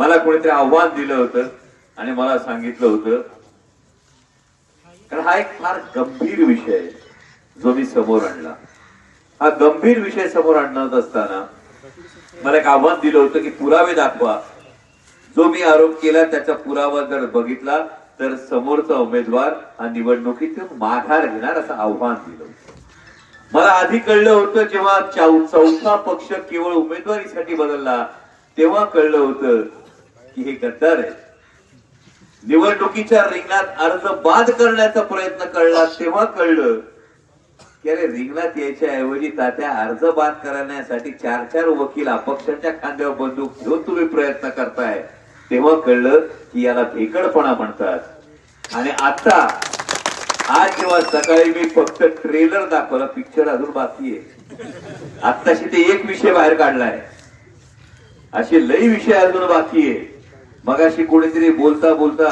मला कोणीतरी आव्हान दिलं होतं आणि मला सांगितलं होतं. कारण हा एक फार गंभीर विषय आहे, जो मी समोर आणला. हा गंभीर विषय समोर आणत असताना मला एक आव्हान दिलं होतं की पुरावे दाखवा. जो मी आरोप केला त्याचा पुरावा जर बघितला तर समोरचा उमेदवार हा निवडणुकीतून माघार घेणार असं आव्हान दिलं होतं. मला आधी कळलं होतं जेव्हा चौथा पक्ष केवळ उमेदवारीसाठी बदलला तेव्हा कळलं होतं की हे गद्दार आहे निवडणुकीच्या रिंगणात अर्ज बाद करण्याचा प्रयत्न कळला तेव्हा कळलं की अरे रिंगणात यायच्या ऐवजी तात्या अर्ज बाद करण्यासाठी चार चार वकील अपक्षांच्या खांद्यावर बंदूक घेऊन तुम्ही प्रयत्न करताय. तेव्हा कळलं की याला भेकडपणा म्हणतात. आणि आता आज जेव्हा सकाळी मी फक्त ट्रेलर दाखवला पिक्चर अजून बाकी आहे. आत्ताशी ते एक विषय बाहेर काढलाय. असे लई विषय अजून बाकी आहे. मगाशी कोणीतरी बोलता बोलता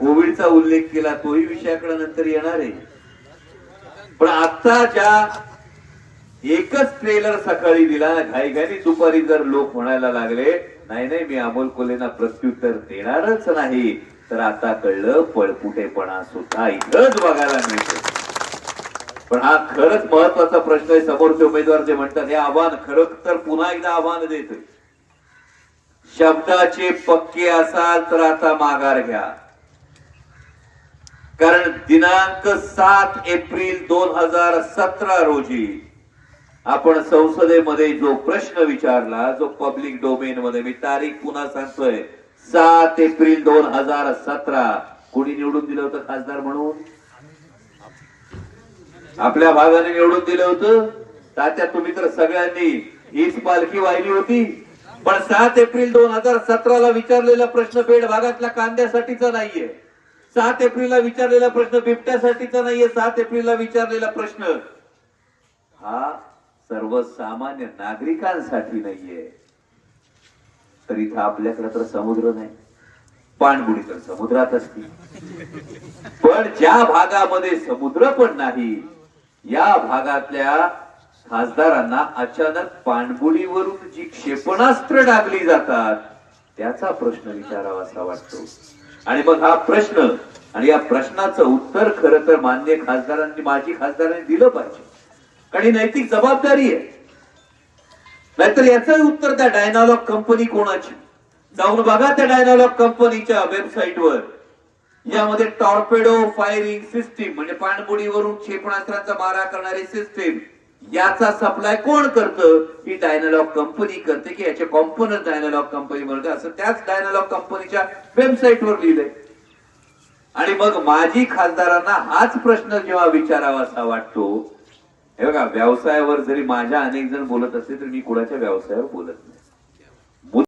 कोविडचा उल्लेख केला तोही विषयाकडे नंतर येणार आहे. पण आता ज्या एकच ट्रेलर सकाळी दिला घाईघाईने दुपारी जर लोक म्हणायला लागले नाही नाही मी अमोल कोलेना प्रत्युत्तर देणारच नाही तर आता कळलं पळपुटेपणा सुद्धा इथंच बघायला मिळतो पण हा खरंच महत्त्वाचा प्रश्न आहे समोरचे उमेदवार जे म्हणतात हे आव्हान खरं तर पुन्हा एकदा आव्हान देतोय. शब्दाचे पक्के असाल तर आता माघार घ्या. कारण दिनांक सात एप्रिल दोन हजार सतरा रोजी आपण संसदेमध्ये जो प्रश्न विचारला जो पब्लिक डोमेन मध्ये मी तारीख पुन्हा सांगतोय. सात एप्रिल दोन हजार सतरा. कोणी निवडून दिलं होतं खासदार म्हणून? आपल्या भागाने निवडून दिलं होतं. तात्या तुम्ही तर सगळ्यांनी हीच पालखी वाहिली होती. पण सात एप्रिल दोन हजार सतराला विचारलेला प्रश्न बेड भागातल्या कांद्यासाठीचा नाहीये. सात एप्रिलला विचारलेला प्रश्न बिबट्यासाठीचा नाहीये. सात एप्रिलला विचारलेला प्रश्न हा सर्वसामान्य नागरिकांसाठी नाहीये. तर इथं आपल्याकडे तर समुद्र नाही. पाणबुडी तर समुद्रात असते. पण ज्या भागामध्ये समुद्र पण नाही या भागातल्या खासदारांना अचानक पाणबुडीवरून जी क्षेपणास्त्र डागली जातात त्याचा प्रश्न विचारावा असा वाटतो. आणि मग हा प्रश्न आणि या प्रश्नाचं उत्तर खरं तर मान्य खासदारांनी माजी खासदारांनी दिलं पाहिजे. कारण ही नैतिक जबाबदारी आहे. नाहीतर याचं उत्तर त्या डायनालॉग कंपनी कोणाची? जाऊन बघा त्या डायनालॉग कंपनीच्या वेबसाईटवर. यामध्ये टॉर्पेडो फायरिंग सिस्टीम म्हणजे पाणबुडीवरून क्षेपणास्त्राचा मारा करणारी सिस्टीम. याचा सप्लाय कोण करतं? ही डायनालॉग कंपनी करते की याचे कॉम्पोनंट डायनालॉग कंपनी म्हणते असं त्याच डायनालॉग कंपनीच्या वेबसाईटवर लिहिलंय. आणि मग माजी खासदारांना हाच प्रश्न जेव्हा विचारावा असा वाटतो हे बघा व्यवसायावर जरी माझ्या अनेक जण बोलत असले तरी मी कुणाच्या व्यवसायावर बोलत नाही.